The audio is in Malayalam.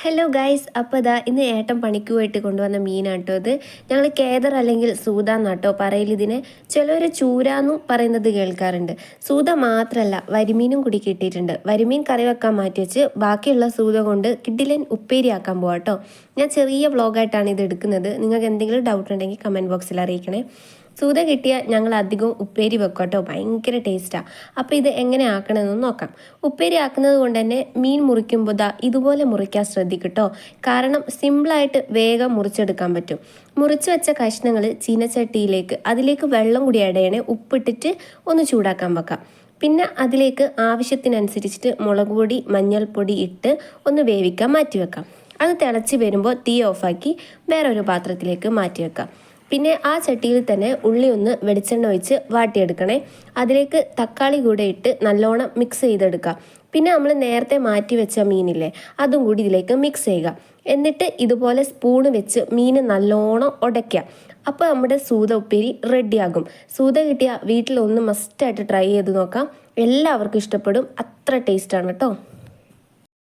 ഹലോ ഗൈസ് അപ്പോൾ ഇതാ ഇന്ന് ഏട്ടൻ പണിക്ക് പോയിട്ട് കൊണ്ടുവന്ന മീനാട്ടോ ഇത്. ഞങ്ങൾ കേദർ അല്ലെങ്കിൽ സൂത എന്നാട്ടോ പറയൽ ഇതിന്. ചിലർ ചൂരാന്നു പറയുന്നത് കേൾക്കാറുണ്ട്. സൂത മാത്രമല്ല വരിമീനും കൂടി കിട്ടിയിട്ടുണ്ട്. വരിമീൻ കറി വെക്കാൻ മാറ്റി വെച്ച് ബാക്കിയുള്ള സൂത കൊണ്ട് കിഡിലൻ ഉപ്പേരിയാക്കാൻ പോവാട്ടോ. ഞാൻ ചെറിയ വ്ളോഗായിട്ടാണ് ഇത് എടുക്കുന്നത്. നിങ്ങൾക്ക് എന്തെങ്കിലും ഡൗട്ട് ഉണ്ടെങ്കിൽ കമന്റ് ബോക്സിൽ അറിയിക്കണേ. സൂത കിട്ടിയാൽ ഞങ്ങൾ അധികം ഉപ്പേരി വെക്കും കേട്ടോ. ഭയങ്കര ടേസ്റ്റാണ് അപ്പോൾ ഇത് എങ്ങനെ ആക്കണമെന്ന് നോക്കാം. ഉപ്പേരി ആക്കുന്നത് കൊണ്ട് തന്നെ മീൻ മുറിക്കുമ്പോൾ ദാ ഇതുപോലെ മുറിക്കാൻ ശ്രദ്ധിക്കട്ടോ കാരണം സിമ്പിളായിട്ട് വേഗം മുറിച്ചെടുക്കാൻ പറ്റും. മുറിച്ച് വെച്ച കഷ്ണങ്ങൾ ചീനച്ചട്ടിയിലേക്ക് അതിലേക്ക് വെള്ളം കൂടി ഇടയണേ ഉപ്പിട്ടിട്ട് ഒന്ന് ചൂടാക്കാൻ വെക്കാം. പിന്നെ അതിലേക്ക് ആവശ്യത്തിനനുസരിച്ചിട്ട് മുളക് പൊടി മഞ്ഞൾപ്പൊടി ഇട്ട് ഒന്ന് വേവിക്കാൻ മാറ്റി വെക്കാം. അത് തിളച്ച് വരുമ്പോൾ തീ ഓഫാക്കി വേറൊരു പാത്രത്തിലേക്ക് മാറ്റി വെക്കാം. പിന്നെ ആ ചട്ടിയിൽ തന്നെ ഉള്ളി ഒന്ന് വെളിച്ചെണ്ണ ഒഴിച്ച് വാട്ടിയെടുക്കണേ. അതിലേക്ക് തക്കാളി കൂടെ ഇട്ട് നല്ലോണം മിക്സ് ചെയ്തെടുക്കുക. പിന്നെ നമ്മൾ നേരത്തെ മാറ്റി വെച്ച മീനില്ലേ അതും കൂടി ഇതിലേക്ക് മിക്സ് ചെയ്യുക. എന്നിട്ട് ഇതുപോലെ സ്പൂണ് വെച്ച് മീൻ നല്ലോണം ഉടയ്ക്കുക അപ്പോൾ നമ്മുടെ സൂത ഉപ്പേരി റെഡിയാകും സൂത കിട്ടിയ വീട്ടിലൊന്ന് മസ്റ്റായിട്ട് ട്രൈ ചെയ്ത് നോക്കാം. എല്ലാവർക്കും ഇഷ്ടപ്പെടും. അത്ര ടേസ്റ്റാണ് കേട്ടോ